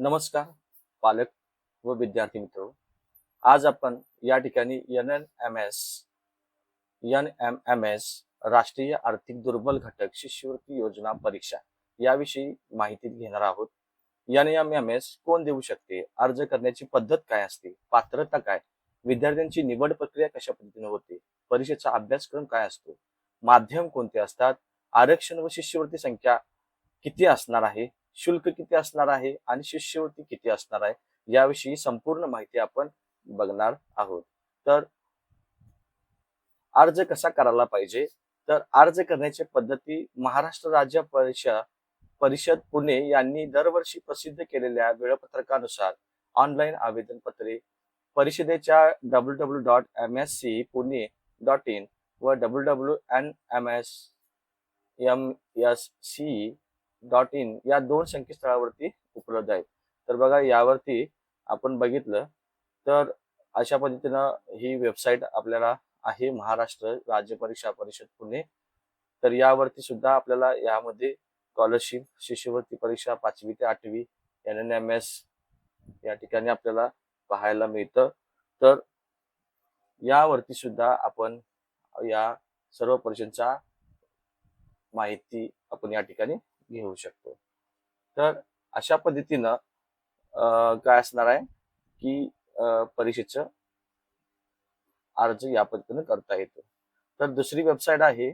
नमस्कार पालक व विद्यार्थी मित्र. आज आपण या ठिकाणी N N M S N M M S राष्ट्रीय आर्थिक दुर्बल घटक शिष्यवृत्ती योजना परीक्षा याविषयी माहिती घेणार आहोत. एन एम एम एस कोण देऊ शकते? अर्ज करण्याची पद्धत काय असते? पात्रता काय? विद्यार्थ्यांची निवड प्रक्रिया कशा पद्धतीने होते? परीक्षेचा अभ्यासक्रम काय असतो? माध्यम कोणते असतात? आरक्षण व शिष्यवृत्ती संख्या किती असणार आहे? शुल्क किती असणार आहे आणि शिष्यवृत्ती किती असणार आहे याविषयी संपूर्ण माहिती आपण बघणार आहोत. तर अर्ज कसा करायला पाहिजे? तर अर्ज करण्याची पद्धती महाराष्ट्र राज्य परिषद परिषद पुणे यांनी दरवर्षी प्रसिद्ध केलेल्या वेळापत्रकानुसार ऑनलाईन आवेदन पत्रे परिषदेच्या W W dot M S C Pune dot in व W W N M S M S C dot in या दोन संकेतस्थळावरती उपलब्ध आहेत तर बघा यावरती आपण बघितलं तर अशा पद्धतीनं ही वेबसाईट आपल्याला आहे महाराष्ट्र राज्य परीक्षा परिषद पुणे. तर यावरती सुद्धा आपल्याला यामध्ये स्कॉलरशिप शिष्यवृत्ती परीक्षा पाचवी ते आठवी एन एन एम एस या ठिकाणी आपल्याला पाहायला मिळतं. तर यावरती सुद्धा आपण या सर्व परीक्षांचा माहिती आपण या ठिकाणी घेऊ शकतो. तर अशा पद्धतीनं काय असणार आहे की अं, परीक्षेचं अर्ज या पद्धतीनं करता येतो. तर दुसरी वेबसाईट आहे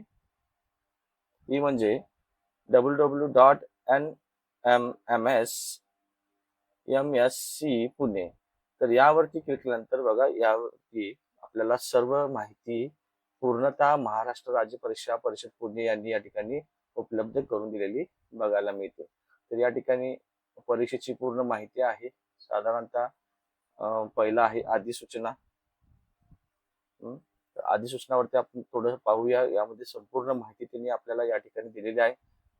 ती म्हणजे W W dot N M M S M S C Pune. तर यावरती क्लिक केल्यानंतर बघा यावरती आपल्याला सर्व माहिती पूर्णतः महाराष्ट्र राज्य परीक्षा परिषद पुणे यांनी या ठिकाणी उपलब्ध करून दिलेली बघायला मिळते. तर या ठिकाणी परीक्षेची पूर्ण माहिती आहे. साधारणतः पहिला आहे अधिसूचना. हं, अधिसूचनावरती आपण थोडं पाहूया. यामध्ये संपूर्ण माहिती त्यांनी आपल्याला या ठिकाणी दिलेली आहे.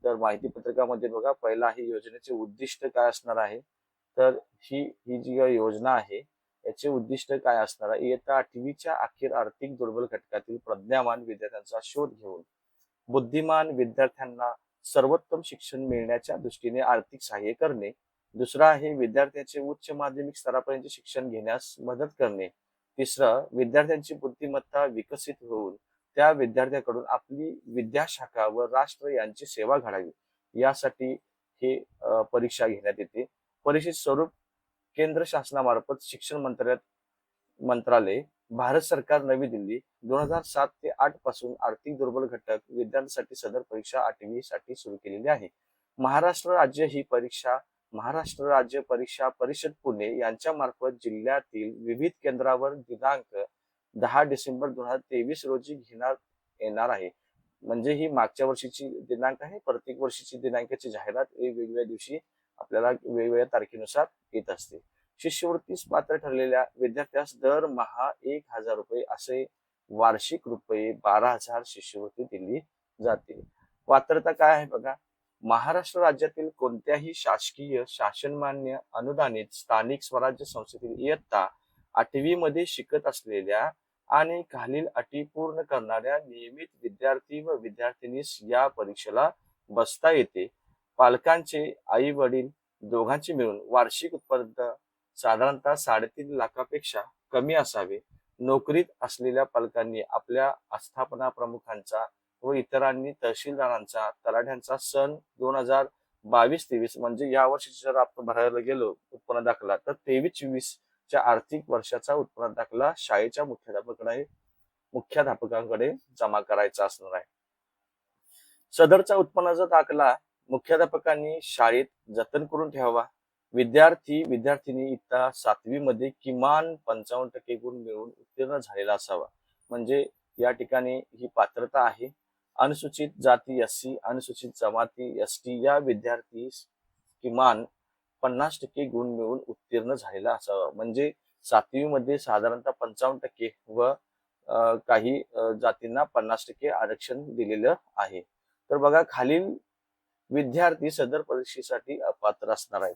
तर माहिती पत्रकामध्ये बघा पहिला आहे योजनेचे उद्दिष्ट काय असणार आहे? तर ही ही जी योजना आहे याचे उद्दिष्ट काय असणार आहे? इयत्ता आठवीच्या अखेर आर्थिक दुर्बल घटकातील प्रज्ञावान विद्यार्थ्यांचा शोध घेऊन बुद्धिमान विद्यार्थ्यांना सर्वोत्तम शिक्षण मिळण्याच्या दृष्टीने आर्थिक सहाय्य करणे. दुसरा आहे विद्यार्थ्यांचे उच्च माध्यमिक स्तरापर्यंत शिक्षण घेण्यास मदत करणे. तिसरं विद्यार्थ्यांची बुद्धिमत्ता विकसित होऊन त्या विद्यार्थ्याकडून आपली विद्याशाखा व राष्ट्र यांची सेवा घडावी. यासाठी हे परीक्षा घेण्यात येते. परीक्षेत स्वरूप केंद्र शासनामार्फत शिक्षण मंत्रालयात मंत्रालय भारत सरकार नवी दिल्ली दोन हजार सात ते आठपासून आर्थिक दुर्बल घटक विद्यार्थ्यांसाठी सदर परीक्षा आठवी साठी सुरू केलेली आहे. महाराष्ट्र राज्य ही परीक्षा महाराष्ट्र राज्य परीक्षा परिषद पुणे यांच्या मार्फत जिल्ह्यातील विविध केंद्रावर दिनांक दहा डिसेंबर दोन हजार तेवीस रोजी घेण्यात येणार आहे. म्हणजे ही मागच्या वर्षीची दिनांक आहे. प्रत्येक वर्षीची दिनांकाची जाहिरात वेगवेगळ्या दिवशी आपल्याला वेगवेगळ्या तारखेनुसार येत असते. शिष्यवृत्तीस पात्र ठरलेल्या विद्यार्थ्यास दरमहा एक हजार रुपये असे वार्षिक रुपये बारा हजार शिष्यवृत्ती दिली जाते. पात्रता काय आहे बघा? महाराष्ट्र राज्यातील कोणत्याही शासकीय शासनमान्य अनुदानित स्थानिक स्वराज्य संस्थेतील इयत्ता आठवी मध्ये शिकत असलेल्या आणि खालील अटी पूर्ण करणाऱ्या नियमित विद्यार्थी व विद्यार्थिनीस या परीक्षेला बसता येते. पालकांचे आई वडील दोघांचे मिळून वार्षिक उत्पन्न साधारणतः साडेतीन लाखापेक्षा कमी असावे. नोकरीत असलेल्या पालकांनी आपल्या आस्थापना प्रमुखांचा व इतरांनी तहसीलदारांचा तलाठ्यांचा सन दोन हजार बावीस तेवीस म्हणजे या वर्षी जर आपण भरायला गेलो उत्पन्न दाखला तर तेवीस चोवीस च्या आर्थिक वर्षाचा उत्पन्न दाखला शाळेच्या मुख्याध्यापकाकडे मुख्याध्यापकांकडे जमा करायचा असणार आहे. सदरचा उत्पन्नाचा दाखला मुख्याध्यापकांनी शाळेत जतन करून ठेवावा. विद्यार्थी विद्यार्थिनी इयत्ता सातवीमध्ये किमान पंचावन्न टक्के गुण मिळवून उत्तीर्ण झालेला असावा. म्हणजे या ठिकाणी ही पात्रता आहे. अनुसूचित जाती एस सी अनुसूचित जमाती एस टी या विद्यार्थी किमान पन्नास टक्के गुण मिळवून उत्तीर्ण झालेला असावा. म्हणजे सातवीमध्ये साधारणतः पंचावन्न टक्के व काही जातींना पन्नास टक्के आरक्षण दिलेलं आहे. तर बघा खालील विद्यार्थी सदर परीक्षेसाठी अपात्र असणार आहेत.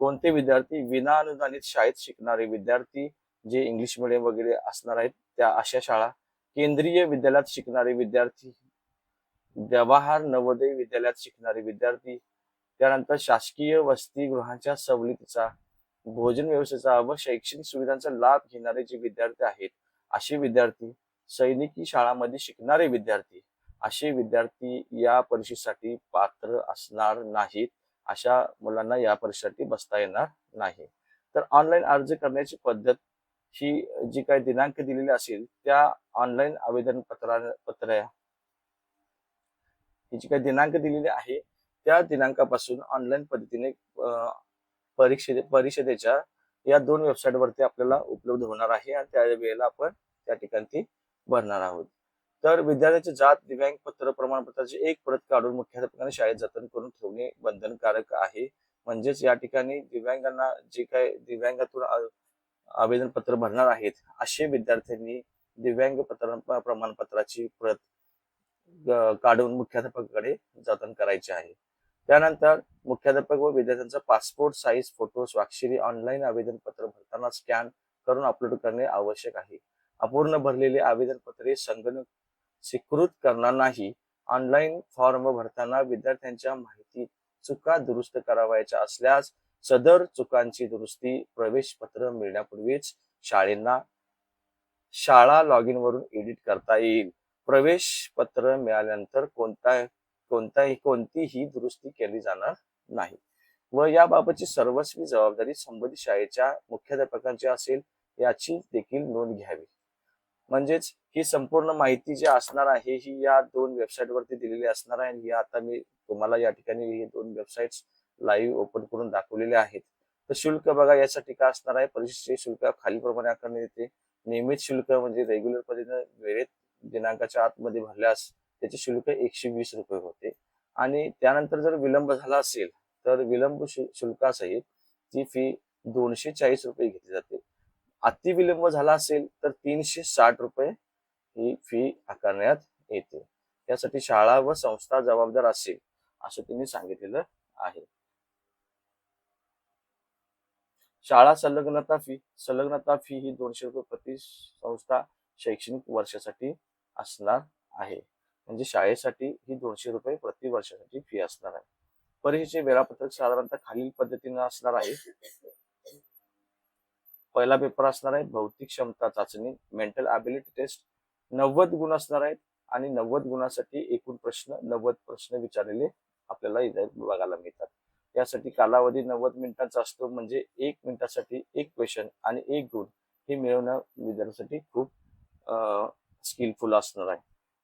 कोणते विद्यार्थी विना अनुदानित शाळेत शिकणारे विद्यार्थी जे इंग्लिश मिडियम वगैरे असणार आहेत त्या अशा शाळा केंद्रीय विद्यालयात शिकणारे विद्यार्थी व्यवहार नवोदय विद्यालयात शिकणारे विद्यार्थी त्यानंतर शासकीय वसतिगृहांच्या सवलतीचा भोजन व्यवस्थेचा व शैक्षणिक सुविधांचा लाभ घेणारे जे विद्यार्थी आहेत असे विद्यार्थी सैनिकी शाळांमध्ये शिकणारे विद्यार्थी असे विद्यार्थी या परीक्षेसाठी पात्र असणार नाहीत. अशा मुलांना या परीक्षेसाठी बसता येणार नाही. तर ऑनलाईन अर्ज करण्याची पद्धत ही जी काही दिनांक दिलेली असेल त्या ऑनलाईन आवेदन पत्रा पत्र ही जी काही दिनांक दिलेली आहे त्या दिनांकापासून ऑनलाईन पद्धतीने परीक्षे परिषदेच्या या दोन वेबसाईट वरती आपल्याला उपलब्ध होणार आहे आणि त्या वेळेला आपण त्या ठिकाणी भरणार आहोत. तर विद्यार्थ्याचे जात दिव्यांग पत्र प्रमाणपत्राची एक प्रत काढून मुख्याध्यापकाने शाळेत जतन करून ठेवणे बंधनकारक आहे. म्हणजेच या ठिकाणी दिव्यांगांना जे काय दिव्यांगातून आवेदन पत्र भरणार आहेत असे विद्यार्थ्यांनी दिव्यांग पत्र प्रमाणपत्राची प्रत काढून मुख्याध्यापकाकडे जतन करायचे आहे. त्यानंतर मुख्याध्यापक व विद्यार्थ्यांचा पासपोर्ट साईज फोटो स्वाक्षरी ऑनलाईन आवेदन पत्र भरताना स्कॅन करून अपलोड करणे आवश्यक आहे. अपूर्ण भरलेले आवेदन पत्रे संगणक स्वीकृत करणार नाही ऑनलाईन फॉर्म भरताना विद्यार्थ्यांच्या माहिती चुका दुरुस्त करावयाच्या असल्यास सदर चुकांची दुरुस्ती प्रवेश पत्र मिळण्यापूर्वीच शाळेंना शाळा लॉग इन वरून एडिट करता येईल. प्रवेश पत्र मिळाल्यानंतर कोणता कोणताही कोणतीही दुरुस्ती केली जाणार नाही. व याबाबतची सर्वस्वी जबाबदारी संबंधित शाळेच्या मुख्याध्यापकांची असेल याची देखील नोंद घ्यावी. म्हणजेच ही संपूर्ण माहिती जी असणार आहे ही या दोन वेबसाईट वरती दिलेली असणार आहे. आणि ही आता मी तुम्हाला या ठिकाणी ही दोन वेबसाईट लाईव्ह ओपन करून दाखवलेले आहेत. तर शुल्क बघा यासाठी काय असणार आहे? परीक्षेचे शुल्क खालीलप्रमाणे आकारण्यात येते. नियमित शुल्क म्हणजे रेग्युलर पद्धतीने वेळेत दिनांकाच्या आतमध्ये भरल्यास त्याचे शुल्क एकशे वीस रुपये होते. आणि त्यानंतर जर विलंब झाला असेल तर विलंब शु- शुल्कासहित ती फी दोनशे चाळीस रुपये घेतली जाते. अतिविलंब झाला असेल तर तीनशे साठ रुपये ही फी आकारण्यात येते. यासाठी शाळा व संस्था जबाबदार असेल असं त्यांनी सांगितलेलं आहे. शाळा संलग्नता फी संलग्नता फी ही दोनशे रुपये प्रति संस्था शैक्षणिक वर्षासाठी असणार आहे. म्हणजे शाळेसाठी ही दोनशे रुपये प्रति वर्षासाठी फी असणार आहे. परीक्षेचे वेळापत्रक साधारणतः खालील पद्धतीने असणार आहे. पहिला पेपर असणार आहे भौतिक क्षमता चाचणी मेंटल ॲबिलिटी टेस्ट नव्वद गुण असणार आहेत आणि नव्वद गुणासाठी एकूण प्रश्न नव्वद प्रश्न विचारलेले आपल्याला इथे बघायला मिळतात. यासाठी कालावधी नव्वद मिनिटांचा असतो म्हणजे एक मिनिटासाठी एक क्वेश्चन आणि एक गुण हे मिळवणं विद्यार्थ्यांसाठी खूप स्किलफुल असणार आहे.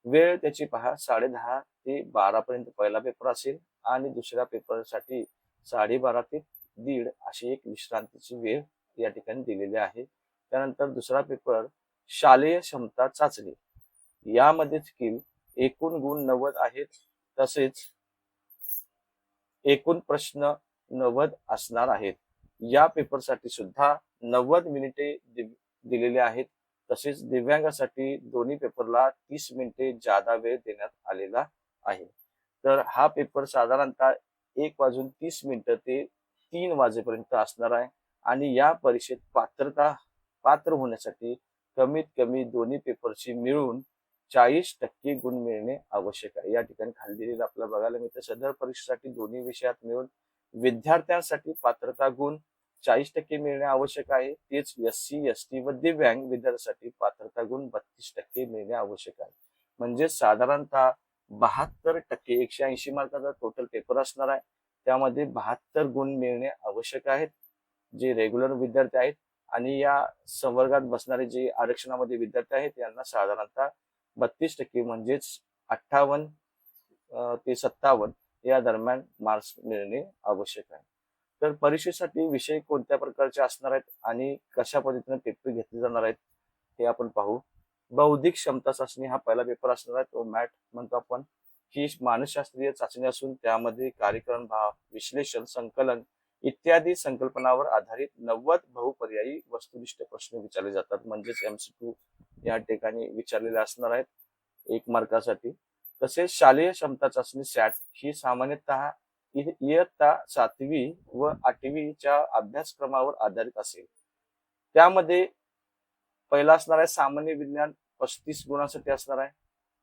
वेळ त्याची पहा साडे दहा ते बारा पर्यंत पहिला पेपर असेल आणि दुसऱ्या पेपरसाठी साडेबारा ते दीड अशी एक विश्रांतीची वेळ या ठिकाणी दिलेले आहे. त्यानंतर दुसरा पेपर शालेय क्षमता चाचणी. यामध्ये देखील एकूण गुण नव्वद आहेत. तसेच एकूण प्रश्न नव्वद असणार आहेत. या पेपरसाठी सुद्धा नव्वद मिनिटे दिलेले आहेत. तसेच दिव्यांगासाठी दोन्ही पेपरला तीस मिनिटे जादा वेळ देण्यात आलेला आहे. तर हा पेपर साधारणतः एक वाजून तीस मिनिटं ते तीन वाजेपर्यंत असणार आहे. आणि या परीक्षेत पात्रता पात्र होण्यासाठी कमीत कमी दोन्ही पेपरची मिळून चाळीस टक्के गुण मिळणे आवश्यक आहे. या ठिकाणी खाली दिलेलं आपल्याला बघायला मिळतं सदर परीक्षेसाठी दोन्ही विषयात मिळून विद्यार्थ्यांसाठी पात्रता गुण चाळीस टक्के मिळणे आवश्यक आहे. तेच एस सी एस टी व दिव्यांग विद्यार्थ्यांसाठी पात्रता गुण बत्तीस टक्के मिळणे आवश्यक आहे. म्हणजे साधारणतः बहात्तर टक्के एकशे ऐंशी मार्काचा टोटल पेपर असणार आहे. त्यामध्ये बहात्तर गुण मिळणे आवश्यक आहेत. जे रेग्युलर विद्यार्थी आहेत आणि या संवर्गात बसणारे जे आरक्षणामध्ये विद्यार्थी आहेत यांना साधारणतः बत्तीस टक्के म्हणजेच अठ्ठावन्न ते सत्तावन्न या दरम्यान मार्क्स मिळणे आवश्यक आहे. तर परीक्षेसाठी विषय कोणत्या प्रकारचे असणार आहेत आणि कशा पद्धतीने पेपर घेतले जाणार आहेत हे आपण पाहू. बौद्धिक क्षमता चाचणी हा पहिला पेपर असणार आहे तो मॅट म्हणतो आपण. ही मानसशास्त्रीय चाचणी असून त्यामध्ये कार्यक्रम भाव विश्लेषण संकलन इत्यादी संकल्पनावर आधारित नव्वद बहुपर्यायी वस्तुनिष्ठ प्रश्न विचारले जातात. म्हणजेच एमसीक्यू या ठिकाणी विचारलेले असणार आहेत. एक मार्कासाठी. तसेच शालेय क्षमता चाचणी सॅट ही सामान्यतः इयत्ता सातवी व आठवीच्या अभ्यासक्रमावर आधारित असेल. त्यामध्ये पहिला असणार आहे सामान्य विज्ञान पस्तीस गुणांसाठी असणार आहे.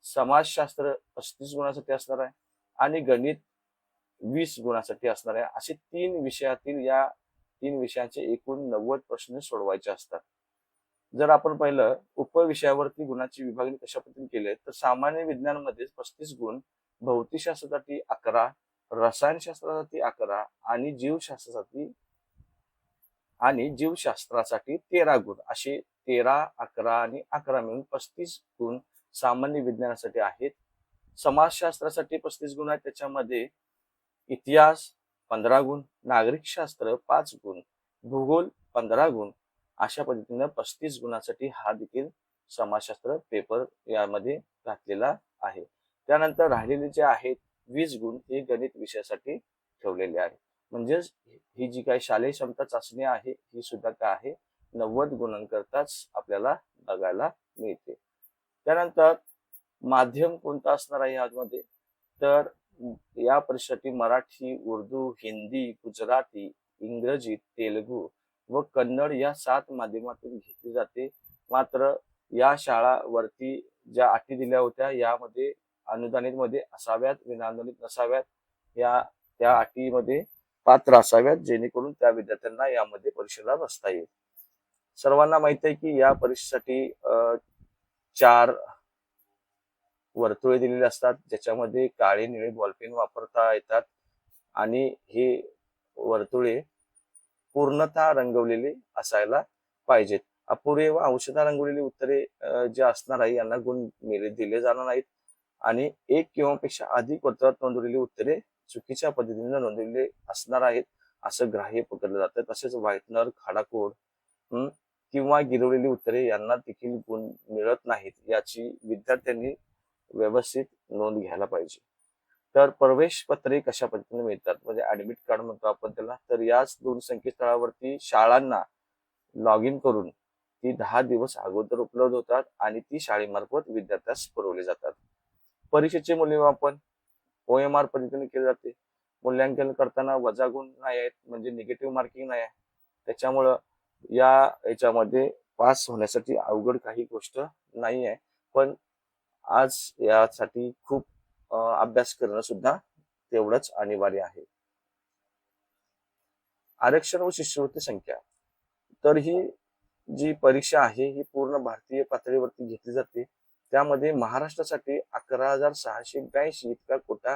समाजशास्त्र पस्तीस गुणांसाठी असणार आहे. आणि गणित वीस गुणासाठी असणार आहे. असे तीन विषयातील या तीन विषयांचे एकूण नव्वद प्रश्न सोडवायचे असतात. जर आपण पाहिलं उपविषयावरती गुणाची विभागणी कशा पद्धतीने केली आहे तर सामान्य विज्ञानमध्ये पस्तीस गुण भौतिकशास्त्रासाठी अकरा रसायनशास्त्रासाठी अकरा आणि जीवशास्त्रासाठी आणि जीवशास्त्रासाठी तेरा गुण. असे तेरा अकरा आणि अकरा मिळून पस्तीस गुण सामान्य विज्ञानासाठी आहेत. समाजशास्त्रासाठी पस्तीस गुण आहेत. त्याच्यामध्ये इतिहास पंधरा गुण नागरिकशास्त्र पाच गुण भूगोल पंधरा गुण अशा पद्धतीनं पस्तीस गुणासाठी हा देखील समाजशास्त्र पेपर यामध्ये घातलेला आहे. त्यानंतर राहिलेले जे आहेत वीस गुण हे गणित विषयासाठी ठेवलेले आहे म्हणजेच ही जी काही शालेय क्षमता चाचणी आहे ही सुद्धा काय आहे? नव्वद गुणांकरताच आपल्याला बघायला मिळते. त्यानंतर माध्यम कोणतं असणार आहे यामध्ये? तर या परीक्षेसाठी मराठी उर्दू हिंदी गुजराती इंग्रजी तेलुगू व कन्नड या सात माध्यमातून घेतली जाते. मात्र या शाळा वरती ज्या अटी दिल्या होत्या यामध्ये अनुदानित मध्ये असाव्यात विनानुदानित नसाव्यात या त्या अटीमध्ये पात्र असाव्यात जेणेकरून त्या विद्यार्थ्यांना यामध्ये परीक्षेला बसता येईल. सर्वांना माहीत आहे की या परीक्षेसाठी चार वर्तुळे दिलेले असतात ज्याच्यामध्ये काळे निळे बॉलपेन वापरता येतात आणि हे वर्तुळे पूर्णतः रंगवलेले असायला पाहिजेत. अपुरे व अंशतः रंगवलेली उत्तरे जे असणार आहे यांना गुण मिळे- दिले जाणार नाहीत आणि एक किंवा पेक्षा अधिक वर्तुळात नोंदवलेली उत्तरे चुकीच्या पद्धतीने नोंदवलेले असणार आहेत असं ग्राह्य पकडलं जातं. तसेच व्हाईटनर खाडाकोड हम्म, किंवा गिरवलेली उत्तरे यांना देखील गुण मिळत नाहीत. याची विद्यार्थ्यांनी व्यवस्थित नोंद घ्यायला पाहिजे. तर प्रवेश पत्रे कशा पद्धतीने मिळतात? म्हणजे ऍडमिट कार्ड म्हणतो आपण त्याला. तर याच दोन संकेतस्थळावरती शाळांना लॉग इन करून ती दहा दिवस अगोदर उपलब्ध होतात आणि ती शाळेमार्फत विद्यार्थ्यास पुरवली जातात. परीक्षेचे मूल्यमापन ओ एम आर पद्धतीने केले जाते. मूल्यांकन करताना वजा गुण नाही आहेत म्हणजे निगेटिव्ह मार्किंग नाही आहे. त्याच्यामुळं या याच्यामध्ये पास होण्यासाठी अवघड काही गोष्ट नाही आहे पण आज यासाठी खूप अभ्यास करणं सुद्धा तेवढंच अनिवार्य आहे. आरक्षण व शिष्यवृत्ती संख्या. तर ही जी परीक्षा आहे ही पूर्ण भारतीय पातळीवरती घेतली जाते. त्यामध्ये महाराष्ट्रासाठी अकरा हजार सहाशे ब्याऐंशी इतका कोटा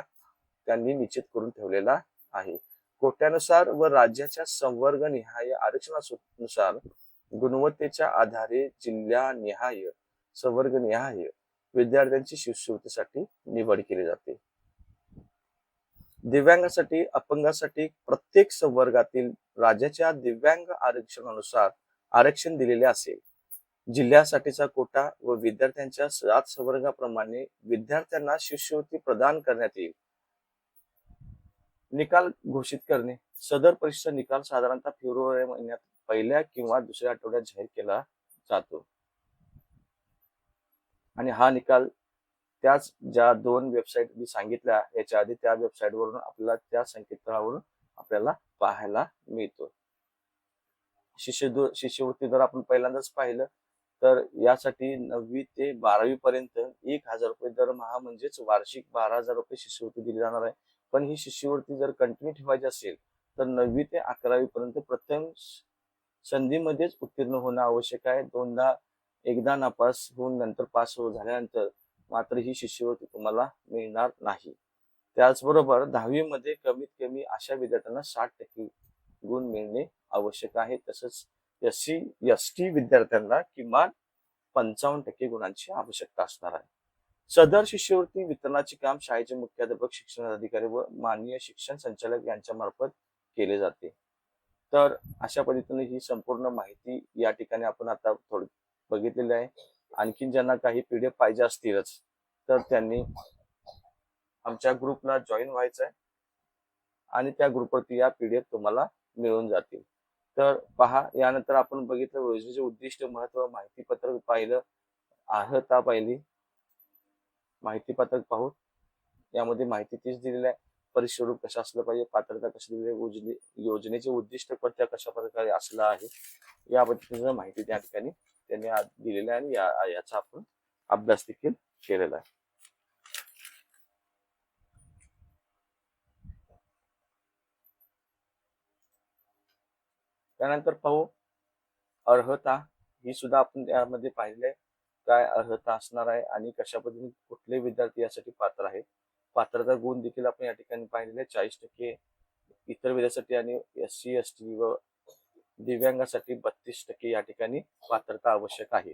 त्यांनी निश्चित करून ठेवलेला आहे. कोट्यानुसार व राज्याच्या संवर्ग निहाय आरक्षणानुसार गुणवत्तेच्या आधारे जिल्ह्यानिहाय संवर्ग निहाय विद्यार्थ्यांची शिष्यवृत्तीसाठी निवड केली जाते. दिव्यांगासाठी अपंगासाठी प्रत्येक संवर्गातील राज्याच्या दिव्यांग आरक्षणानुसार आरक्षण दिलेले असेल. जिल्ह्यासाठीचा कोटा व विद्यार्थ्यांच्या सात संवर्गाप्रमाणे विद्यार्थ्यांना शिष्यवृत्ती प्रदान करण्यात येईल. निकाल घोषित करणे. सदर परीक्षेचा निकाल साधारणतः फेब्रुवारी महिन्यात पहिल्या किंवा दुसऱ्या आठवड्यात जाहीर केला जातो. आणि हा निकाल त्याच ज्या दोन वेबसाईट मी सांगितल्या याच्या आधी त्या वेबसाईट वरून आपल्याला त्या संकेतस्थळावरून आपल्याला पाहायला मिळतो. शिष्य शिष्यवृत्ती जर आपण पहिल्यांदाच पाहिलं तर यासाठी नववी ते बारावी पर्यंत एक हजार रुपये दरमहा म्हणजेच वार्षिक बारा हजार रुपये शिष्यवृत्ती दिली जाणार आहे. पण ही शिष्यवृत्ती जर कंटिन्यू ठेवायची असेल तर नववी ते अकरावी पर्यंत प्रथम संधीमध्येच उत्तीर्ण होणं आवश्यक आहे. दोनदा एकदा नापास होऊन नंतर पास हो झाल्यानंतर मात्र ही शिष्यवृत्ती तुम्हाला मिळणार नाही. त्याचबरोबर दहावीमध्ये कमीत कमी अशा विद्यार्थ्यांना साठ टक्के गुण मिळणे आवश्यक आहे. तसंच एस सी एस टी विद्यार्थ्यांना किमान पंचावन्न टक्के गुणांची आवश्यकता असणार आहे. सदर शिष्यवृत्ती वितरणाचे काम शाळेचे मुख्याध्यापक शिक्षण अधिकारी व माननीय शिक्षण संचालक यांच्या मार्फत केले जाते. तर अशा पद्धतीने ही संपूर्ण माहिती या ठिकाणी आपण आता थोडी बघितलेले आहे. आणखीन ज्यांना काही पीडीएफ पाहिजे असतीलच तर त्यांनी आमच्या ग्रुपला जॉईन व्हायचं आहे आणि त्या ग्रुपवरती या पीडीएफ तुम्हाला मिळून जातील. तर पहा यानंतर आपण बघितलं योजनेचे उद्दिष्ट महत्त्व माहिती पत्रक पाहिलं अर्हता पाहिली? माहिती पत्रक पाहू. यामध्ये माहिती तीच दिलेली आहे. परिस्वरूप कसं असलं पाहिजे पात्रता कशी दिली योजने योजनेचे उद्दिष्ट कोणत्या कशा प्रकारे असलं आहे याबद्दल माहिती त्या ठिकाणी त्यांनी दिलेलं आहे आणि याचा आपण अभ्यास देखील केलेला आहे. त्यानंतर पाहू अर्हता ही सुद्धा आपण त्यामध्ये पाहिले काय अर्हता असणार आहे आणि कशा पद्धतीने कुठले विद्यार्थी यासाठी पात्र आहे पात्रता गुण देखील आपण या ठिकाणी पाहिलेले चाळीस टक्के इतर विद्यासाठी आणि एस सी एस टी व दिव्यांगासाठी बत्तीस टक्के या ठिकाणी पात्रता आवश्यक आहे.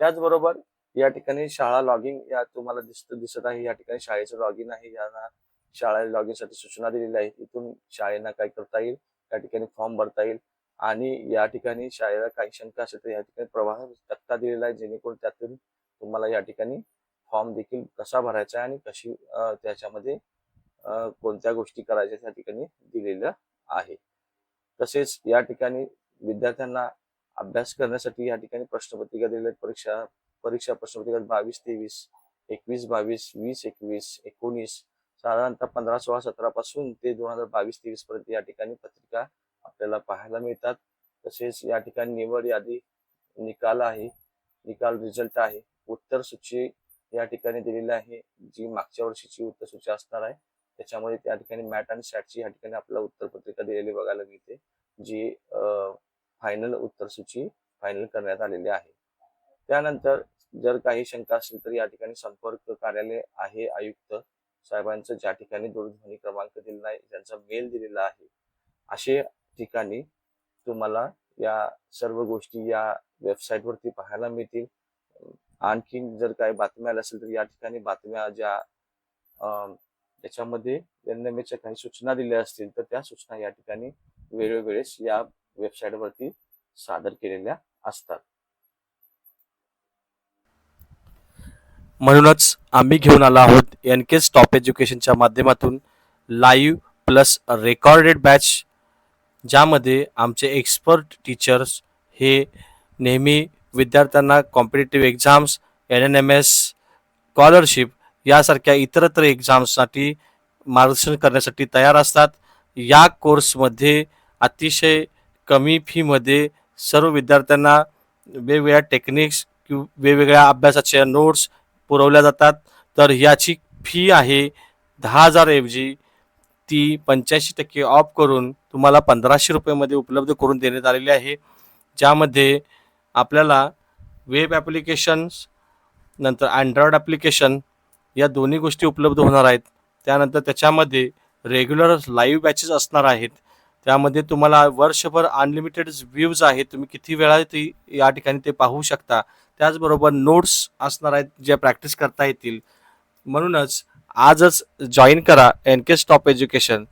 त्याचबरोबर या ठिकाणी शाळा लॉगिंग या तुम्हाला दिसत दिसत आहे. या ठिकाणी शाळेचं लॉगिन आहे. यांना शाळा लॉगिनसाठी सूचना दिलेल्या आहेत इथून शाळेना काय करता येईल? या ठिकाणी फॉर्म भरता येईल. आणि या ठिकाणी शाळेला काही शंका असेल तर या ठिकाणी प्रवाह तक्ता दिलेला आहे. जेणेकरून त्यातून तुम्हाला या ठिकाणी फॉर्म देखील कसा भरायचा आहे आणि कशी त्याच्यामध्ये कोणत्या गोष्टी करायच्या त्या ठिकाणी दिलेलं आहे. तसेच या ठिकाणी विद्यार्थ्यांना अभ्यास करण्यासाठी या ठिकाणी प्रश्नपत्रिका दिलेल्या आहेत. परीक्षा परीक्षा प्रश्नपत्रिका बावीस तेवीस एकवीस बावीस वीस एकवीस एकोणीस साधारणतः पंधरा सोळा सतरा पासून ते दोन हजार बावीस तेवीस पर्यंत या ठिकाणी पत्रिका आपल्याला पाहायला मिळतात. तसेच या ठिकाणी निवड यादी निकाल आहे निकाल रिझल्ट आहे. उत्तर सूची या ठिकाणी दिलेली आहे जी मागच्या वर्षीची उत्तर सूची असणार आहे. त्याच्यामध्ये त्या ठिकाणी मॅट आणि सॅटची या ठिकाणी आपल्याला उत्तर पत्रिका दिलेली बघायला मिळते जी फायनल उत्तर सूची फायनल करण्यात आलेली आहे. त्यानंतर जर काही शंका असेल तर या ठिकाणी संपर्क कार्यालय आहे आयुक्त साहेबांचं ज्या ठिकाणी दूरध्वनी क्रमांक दिलेला आहे त्यांचा मेल दिलेला आहे. असे ठिकाणी तुम्हाला या सर्व गोष्टी या वेबसाईटवरती पाहायला मिळतील. आणखीन जर काही बातम्या आल्या असेल तर या ठिकाणी बातम्या ज्या अं, त्याच्यामध्ये एनएमएच्या काही सूचना दिल्या असतील तर त्या सूचना या ठिकाणी वेळोवेळेस या वेबसाईटवरती सादर केलेल्या असतात. म्हणूनच आम्ही घेऊन आलो आहोत एन के स्टॉप एज्युकेशनच्या माध्यमातून लाईव्ह प्लस रेकॉर्डेड बॅच ज्यामध्ये आमचे एक्सपर्ट टीचर्स हे नेहमी विद्यार्थ्यांना competitive exams N N M S scholarship यासारख्या इतरत्र एक्झाम्ससाठी मार्गदर्शन करण्यासाठी तयार असतात. या कोर्समध्ये अतिशय कमी फीमध्ये सर्व विद्यार्थ्यांना वेगवेगळ्या टेक्निक्स किंवा वेगवेगळ्या अभ्यासाच्या नोट्स पुरवल्या जातात. तर याची फी आहे दहा हजारऐवजी ती पंच्याऐंशी टक्के ऑफ करून तुम्हाला पंधराशे रुपयामध्ये उपलब्ध करून देण्यात आलेली आहे. ज्यामध्ये आपल्याला वेब ॲप्लिकेशन्स नंतर अँड्रॉइड ॲप्लिकेशन या दोन्ही गोष्टी उपलब्ध होणार आहेत. त्यानंतर त्याच्यामध्ये रेग्युलर लाईव्ह बॅचेस असणार आहेत. त्यामध्ये तुम्हाला वर्षभर अनलिमिटेड व्ह्यूज आहेत. तुम्ही किती वेळा ती या ठिकाणी ते पाहू शकता. त्याचबरोबर नोट्स असणार आहेत ज्या प्रॅक्टिस करता येतील. म्हणूनच आजच जॉईन करा एन के स्टॉप एज्युकेशन